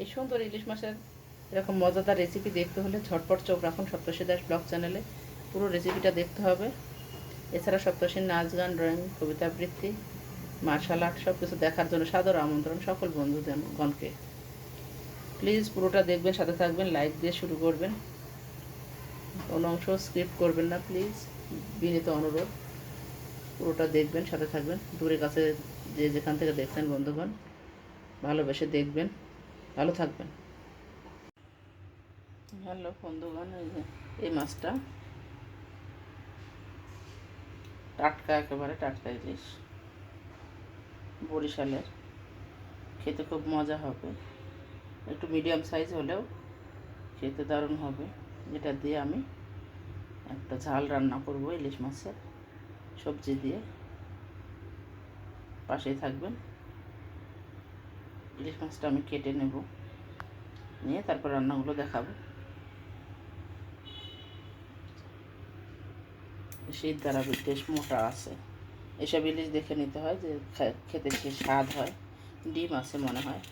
এই সুন্দর ইলিশ মাছের এরকম মজাদার রেসিপি দেখতে হলে ঝটপট চোখ রাখুন সপ্তর্ষি দাস ব্লগ চ্যানেলে। পুরো রেসিপিটা দেখতে হবে। এছাড়া সপ্তর্ষির নাচ গান ড্রয়িং কবিতা আবৃত্তি মার্শাল আর্ট সব কিছু দেখার জন্য সাদর আমন্ত্রণ সকল বন্ধুগণকে প্লিজ পুরোটা দেখবেন, সাথে থাকবেন লাইক দিয়ে শুরু করবেন। কোনো অংশ স্ক্রিপ্ট করবেন না প্লিজ বিনীত অনুরোধ। পুরোটা দেখবেন, সাথে থাকবেন। দূরে কাছে যে যেখান থেকে দেখছেন বন্ধুগণ, ভালোবেসে দেখবেন। ভালো থাকবেন। হ্যালো বন্ধুগণ এই যে, এই মাছটা? টাটকা, একেবারে টাটকা ইলিশ। বরিশালের। খেতে খুব মজা হবে। একটু মিডিয়াম সাইজ হলেও খেতে দারুণ হবে। যেটা দিয়ে আমি একটা ঝাল রান্না করব ইলিশ মাছের সবজি দিয়ে। পাশেই থাকবেন। ইলিশ মাছটা আমি কেটে নেব। নিয়ে তারপর রান্নাগুলো দেখাবো। শীত দ্বারা বেশ মোটা আছে। এসব ইলিশ দেখে নিতে হয় যে খেতে সে স্বাদ হয়। ডিম আছে মনে হয়।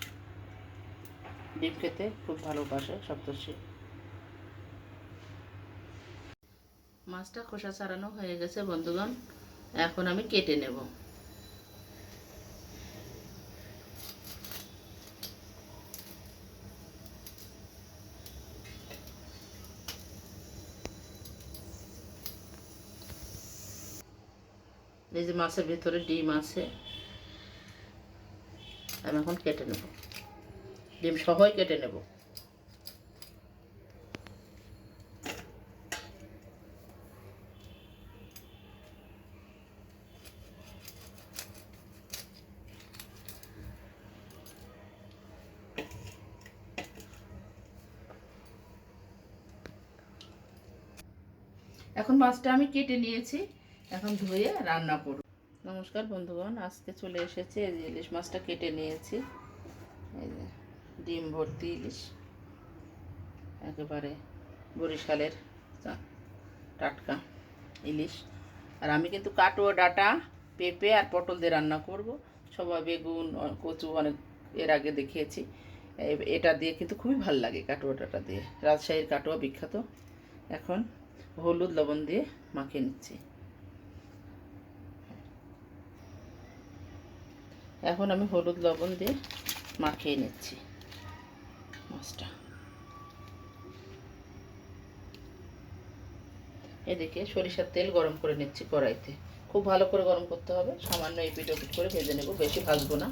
ডিম খেতে খুব ভালোবাসে সপ্তর্ষি। মাছটা খোসা ছাড়ানো হয়ে গেছে বন্ধুগণ। এখন আমি কেটে নেব। এই যে মাছের ভিতরে ডিম আছে, আমি এখন কেটে নেব। ডিম সহই কেটে নেব। এখন মাছটা আমি কেটে নিয়েছি। এখন ধুয়ে রান্না করব। নমস্কার বন্ধুগণ, আজকে চলে এসেছে এই যে ইলিশ মাছটা কেটে নিয়েছি। এই যে ডিম ভর্তি ইলিশ। একেবারে বরিশালের টাটকা ইলিশ। আর আমি কিন্তু কাটুয়া, ডাটা, পেঁপে আর পটল দিয়ে রান্না করব। সবাই বেগুন কচু অনেক এর আগে দেখিয়েছি। এটা দিয়ে কিন্তু খুবই ভালো লাগে কাটুয়া, ডাটা দিয়ে। রাজশাহীর কাটুয়া বিখ্যাত। এখন হলুদ, লবণ দিয়ে মাখিয়ে নিচ্ছি। এখন আমি হলুদ লবণ দিয়ে মাখিয়ে নিচ্ছি মাছটা। এদিকে সরিষার তেল গরম করে নিচ্ছি কড়াইতে। খুব ভালো করে গরম করতে হবে, সামান্য এপিট ওপিট করে ভেজে নেব, বেশি ভাজবো না।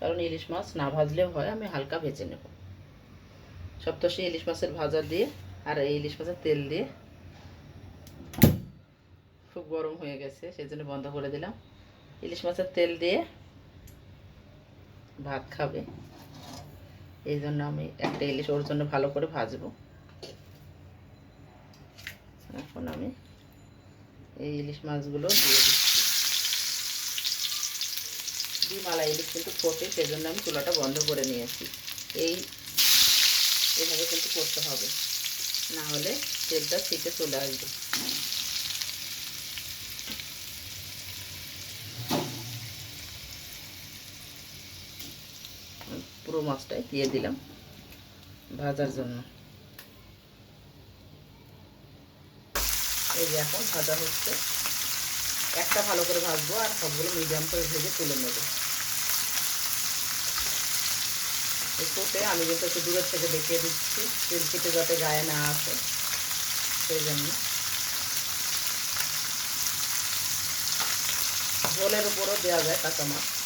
কারণ ইলিশ মাছ না ভাজলেও হয়, আমি হালকা ভেজে নেব। সপ্তশী ইলিশ মাছের ভাজা দিয়ে আর এই ইলিশ মাছের তেল দিয়ে খুব গরম হয়ে গেছে সেই জন্য বন্ধ করে দিলাম। ইলিশ মাছের তেল দিয়ে ভাত খাবে। এই জন্য আমি একটা ইলিশ ওর জন্য ভালো করে ভাজবো। এখন আমি এই ইলিশ মাছগুলো দিয়ে দিচ্ছি। ডিমালা ইলিশ কিন্তু ফোটে, সেজন্য আমি চুলাটা বন্ধ করে নিয়েছি। এই, এভাবে কিন্তু করতে হবে। না হলে তেলটা ছিটে চলে আসবে। পুরো মাছটাই দিয়ে দিলাম ভাজার জন্য। এই যে এখন ভাজা হচ্ছে। একটা ভালো করে ভাজবো আর সবগুলো মিডিয়াম করে ভেজে তুলে নেব। একটুতে আমি যেহেতু একটু দূরের থেকে দেখিয়ে দিচ্ছি, তেল যাতে গায়ে না আসে, সেই জন্য। ঝোলের উপরও দেওয়া যায় কাঁচা মাছ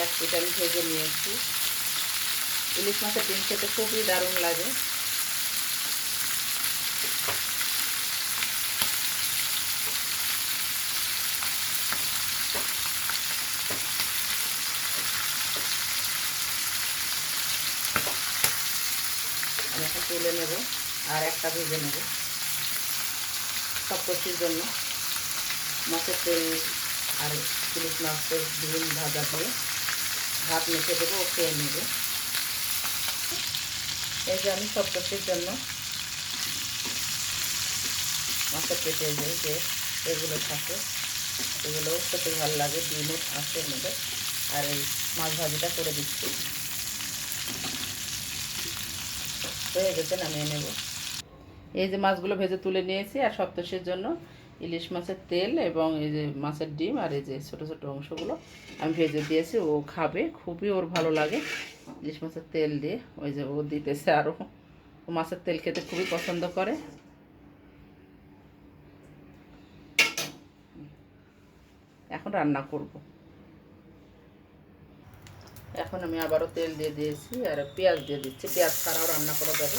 এক পিঠ আমি ভেজে নিয়েছি। ইলিশ মাছের ডিম খেতে খুবই দারুণ লাগে। আমি এখন তুলে নেব আর একটা ভেজে নেব। সব কষির জন্য মাছের তেল আর ইলিশ মাছের ডিম ভাজা দিয়ে ভাত মেখে দেবো, ও খেয়ে নেবে। এই যে আমি কষির জন্য মাছের পেটে যে যে এগুলো থাকে। এগুলোও খেতে ভালো লাগে, ডিমও এর মধ্যে আর এই মাছ ভাজিটা করে দিচ্ছি। হয়ে গেছে নামিয়ে নেব। এই যে মাছগুলো ভেজে তুলে নিয়েছি আর সপ্তাহের জন্য ইলিশ মাছের তেল এবং এই যে মাছের ডিম আর এই যে ছোটো ছোটো অংশগুলো আমি ভেজে দিয়েছি, ও খাবে, খুবই ওর ভালো লাগে। ইলিশ মাছের তেল দিয়ে, ওই যে ও দিতেছে আরও ও মাছের তেল খেতে খুবই পছন্দ করে। এখন রান্না করব। এখন আমি আবারও তেল দিয়ে দিয়েছি আর পেঁয়াজ দিয়ে দিচ্ছি। পেঁয়াজ ছাড়াও রান্না করা যাবে।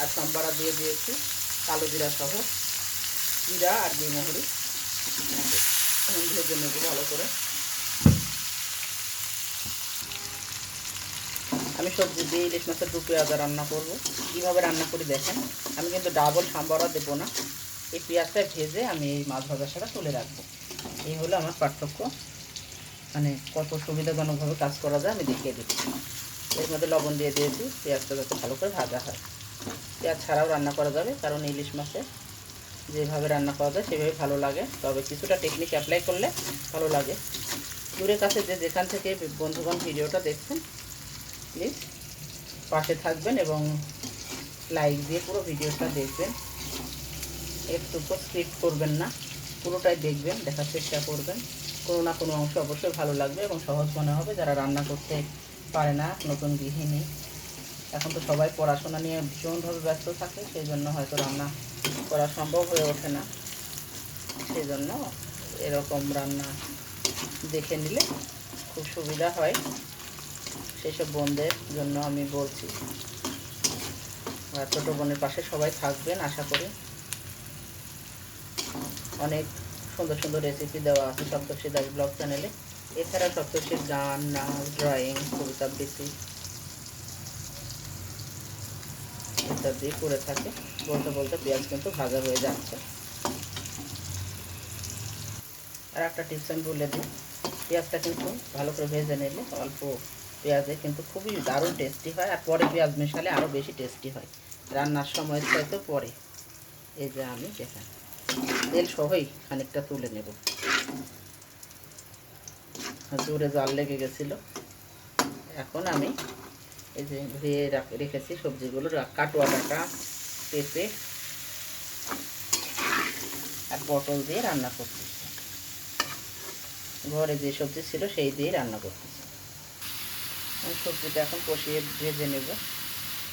আর সম্বারা দিয়ে দিয়েছি, কালো জিরা সহ। জিরা আর ডিম মহরি। এখন ভেজে নেব ভালো করে। আমি সবজি দিয়ে ইলিশ মাছের দু পেঁয়াজা রান্না করব। কীভাবে রান্না করি দেখেন? আমি কিন্তু ডাবল সাম্বারা দেবো না। এই পেঁয়াজটা ভেজে আমি এই মাছ ভাজার সাথে তুলে রাখব। এই হলো আমার পার্থক্য। মানে কত সুবিধাজনকভাবে কাজ করা যায় আমি দেখিয়ে দিচ্ছি। এর মধ্যে লবণ দিয়ে দিয়েছি। পেঁয়াজটা যাতে ভালো করে ভাজা হয়। পেঁয়াজ ছাড়াও রান্না করা যাবে, কারণ ইলিশ মাছে যেভাবে রান্না করা যায় সেভাবে ভালো লাগে। তবে কিছুটা টেকনিক অ্যাপ্লাই করলে ভালো লাগে। দূরের কাছে যে যেখান থেকে বন্ধুগণ ভিডিওটা দেখছেন প্লিজ পাশে থাকবেন এবং লাইক দিয়ে পুরো ভিডিওটা দেখবেন। একটু তো স্কিপ করবেন না, পুরোটাই দেখবেন, দেখার চেষ্টা করবেন। কোনো না কোনো অংশ অবশ্যই ভালো লাগবে এবং সহজ মনে হবে যারা রান্না করতে পারে না, নতুন গৃহিণী। এখন তো সবাই পড়াশোনা নিয়ে ভীষণভাবে ব্যস্ত থাকে, সেই জন্য হয়তো রান্না করা সম্ভব হয়ে ওঠে না। সেই জন্য এরকম রান্না দেখে নিলে খুব সুবিধা হয়। সেসব বোনদের জন্য আমি বলছি। আর ছোটো বোনের পাশে সবাই থাকবেন, আশা করি। অনেক সুন্দর সুন্দর রেসিপি দেওয়া আছে সপ্তর্ষি দাস ব্লগ চ্যানেলে। এছাড়া সপ্তর্ষির গান, নাচ ড্রয়িং কবিতা আবৃত্তি। ইত্যাদি করে থাকে। বলতে বলতে পেঁয়াজ কিন্তু ভাজা হয়ে যাচ্ছে। আর একটা টিপস আমি বলে দিই, পেঁয়াজটা কিন্তু ভালো করে ভেজে নিলে অল্প পেঁয়াজে কিন্তু খুবই দারুণ টেস্টি হয় আর পরে পেঁয়াজ মেশালে আরও বেশি টেস্টি হয়। রান্নার সময়ের চাইতে পরে। এই যে আমি দেখেন তেল সহই খানিকটা তুলে নেব। জোরে জাল লেগে গেছিল। এখন আমি এই যে ধুয়ে রেখেছি সবজিগুলো। কাটোয়া ডাটা পেঁপে আর পটল দিয়ে রান্না করতেছি ঘরে যে সবজি ছিল সেই দিয়ে রান্না করতেছি। আমি সবজিটা এখন কষিয়ে ভেজে নেব।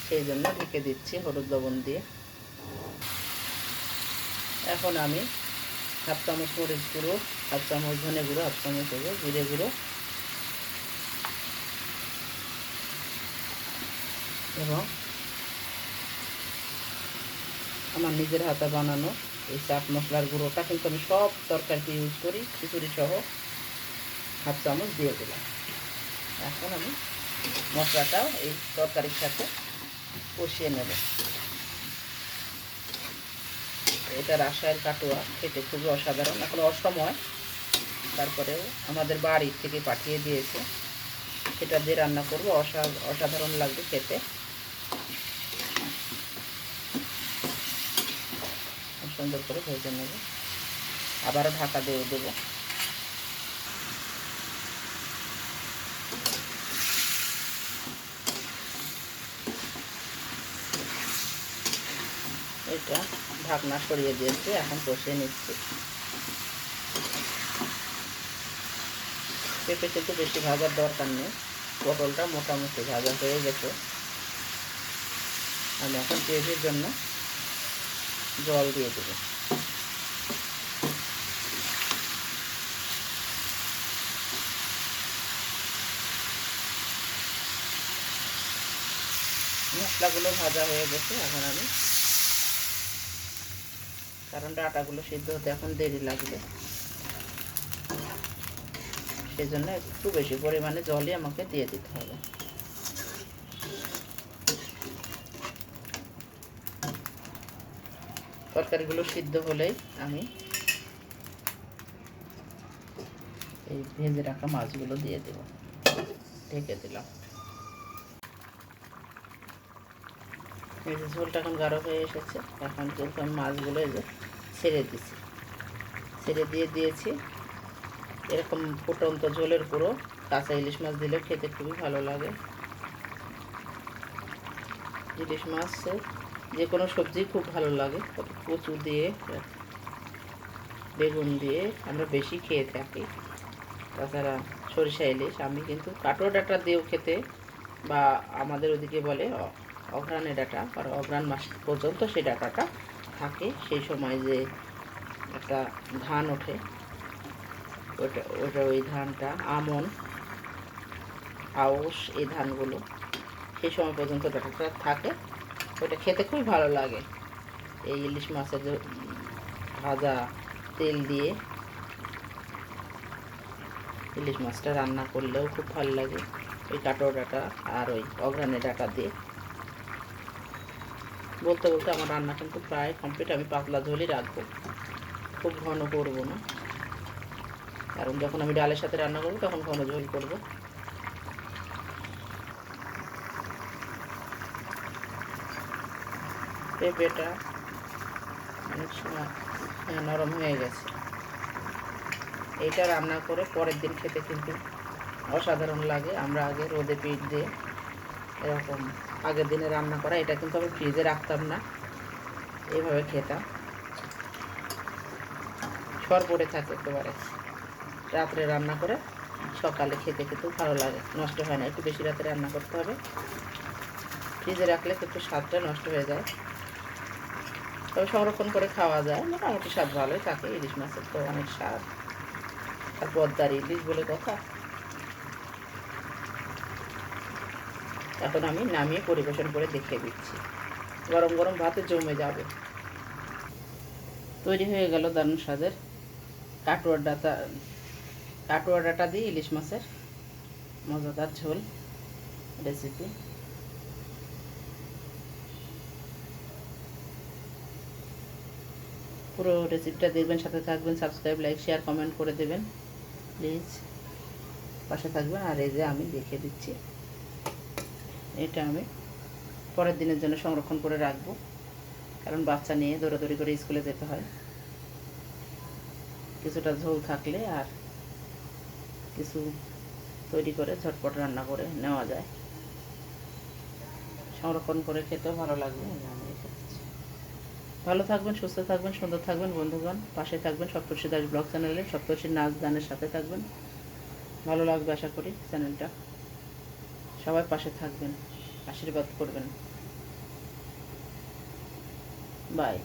সেই জন্য ঢেকে দিচ্ছি হলুদ লবণ দিয়ে। এখন আমি হাফ চামচ মরিচ গুঁড়ো, হাফ চামচ ধনে গুঁড়ো, হাফ চামচ দেবো জিরে গুঁড়ো এবং আমার নিজের হাতে বানানো এই চাট মশলার গুঁড়োটা কিন্তু আমি সব তরকারিতে ইউজ করি খিচুড়ি সহ হাফ চামচ দিয়ে দিলাম। এখন আমি মশলাটাও এই তরকারির সাথে কষিয়ে নেব। এটা রাসায়ের কাটোয়া খেতে খুবই অসাধারণ, এখন অসময়। তারপরেও আমাদের বাড়ির থেকে পাঠিয়ে দিয়েছে। সেটা দিয়ে রান্না করব, অসা, অসাধারণ লাগবে খেতে। সুন্দর করে ভেজে নেব। আবারও ঢাকা দিয়ে দেবো। এটা ঢাকনা সরিয়ে দিয়েছি, এখন কষিয়ে নিচ্ছি। পেঁপে কিন্তু বেশি ভাজার দরকার নেই। পটলটা মোটামুটি ভাজা হয়ে গেছে। আমি এখন পেঁপের জন্য জল দিয়ে দেবো। মশলাগুলো ভাজা হয়ে গেছে, এখন আমি কারণ ডাটাগুলো সিদ্ধ হতে এখন দেরি লাগবে। সেই জন্য একটু বেশি পরিমাণে জলই আমাকে দিয়ে দিতে হবে। তরকারিগুলো সিদ্ধ হলেই আমি এই ভেজে রাখা মাছগুলো দিয়ে দেব। ঢেকে দিলাম। ঝোলটা এখন গাঢ় হয়ে এসেছে, এখন কিন্তু আমি মাছগুলো এই যে ছেড়ে দিছি। ছেড়ে দিয়ে দিয়েছি। এরকম ফুটন্ত ঝোলের পুরো কাঁচা ইলিশ মাছ দিলে খেতে খুবই ভালো লাগে। ইলিশ মাছে যে কোনো সবজি খুব ভালো লাগে। কচু দিয়ে, বেগুন দিয়ে আমরা বেশি খেয়ে থাকি। তাছাড়া সরিষা ইলিশ, আমি কিন্তু কাটোয়া ডাটা দিয়েও খেতে বা আমাদের ওদিকে বলে অ- অঘ্রাণের ডাটা, আর অঘ্রাণ মাস পর্যন্ত সেই ডাটাটা থাকে। সেই সময় যে একটা ধান ওঠে, ওটা ওটা ওই ধানটা, আমন, আউশ, এই ধানগুলো সেই সময় পর্যন্ত ডাটাটা থাকে। ওটা খেতে খুবই ভালো লাগে। এই ইলিশ মাছের ভাজা তেল দিয়ে ইলিশ মাছটা রান্না করলেও খুব ভালো লাগে। ওই কাটোয়া ডাটা আর ওই অঘ্রানের ডাটা দিয়ে। বলতে বলতে আমার রান্না কিন্তু প্রায় কমপ্লিট আমি পাতলা ঝোলই রাখব। খুব ঘন করব না। কারণ যখন আমি ডালের সাথে রান্না করব, তখন ঘন ঝোল করব। পেঁপেটা অনেক সময় হ্যাঁ, নরম হয়ে গেছে। এইটা রান্না করে পরের দিন খেতে কিন্তু অসাধারণ লাগে। আমরা আগে রোদে পিঠ দিয়ে এরকম আগের দিনে রান্না করা এটা কিন্তু আমি ফ্রিজে রাখতাম না। এইভাবে খেতাম। সর পড়ে থাকে একেবারে। রাত্রে রান্না করে সকালে খেতে কিন্তু ভালো লাগে। নষ্ট হয় না একটু বেশি রাতে রান্না করতে হবে। ফ্রিজে রাখলে একটু স্বাদটা নষ্ট হয়ে যায়। তবে সংরক্ষণ করে খাওয়া যায়, মোটামুটি স্বাদ ভালোই থাকে, ইলিশ মাছের তো অনেক স্বাদ। আর পদ্মার ইলিশ বলে কথা। এখন আমি নামিয়ে পরিবেশন করে দেখে দিচ্ছি। গরম গরম ভাতে জমে যাবে। তৈরি হয়ে গেল দারুণ স্বাদের কাটোয়ার ডাটা ডাটা দিয়ে ইলিশ মাছের মজাদার ঝোল রেসিপি পুরো রেসিপিটা দেখবেন, সাথে থাকবেন সাবস্ক্রাইব লাইক শেয়ার কমেন্ট করে দেবেন। প্লিজ পাশে থাকবেন। আর এই যে আমি দেখে দিচ্ছি। এটা আমি পরের দিনের জন্য সংরক্ষণ করে রাখব। কারণ বাচ্চা নিয়ে দৌড়াদৌড়ি করে স্কুলে যেতে হয়। কিছুটা ঝোল থাকলে আর কিছু তৈরি করে ঝটপট রান্না করে নেওয়া যায়। সংরক্ষণ করে খেতেও ভালো লাগবে এই যে আমি রেখে দিচ্ছি। ভালো থাকবেন, সুস্থ থাকবেন, সুন্দর থাকবেন, বন্ধুগণ। পাশে থাকবেন সপ্তর্ষি দাস ব্লগ চ্যানেলে সপ্তর্ষির নাচ গানের সাথে থাকবেন। ভালো লাগবে আশা করি চ্যানেলটা। সবাই পাশে থাকবেন, আশীর্বাদ করবেন। বাই।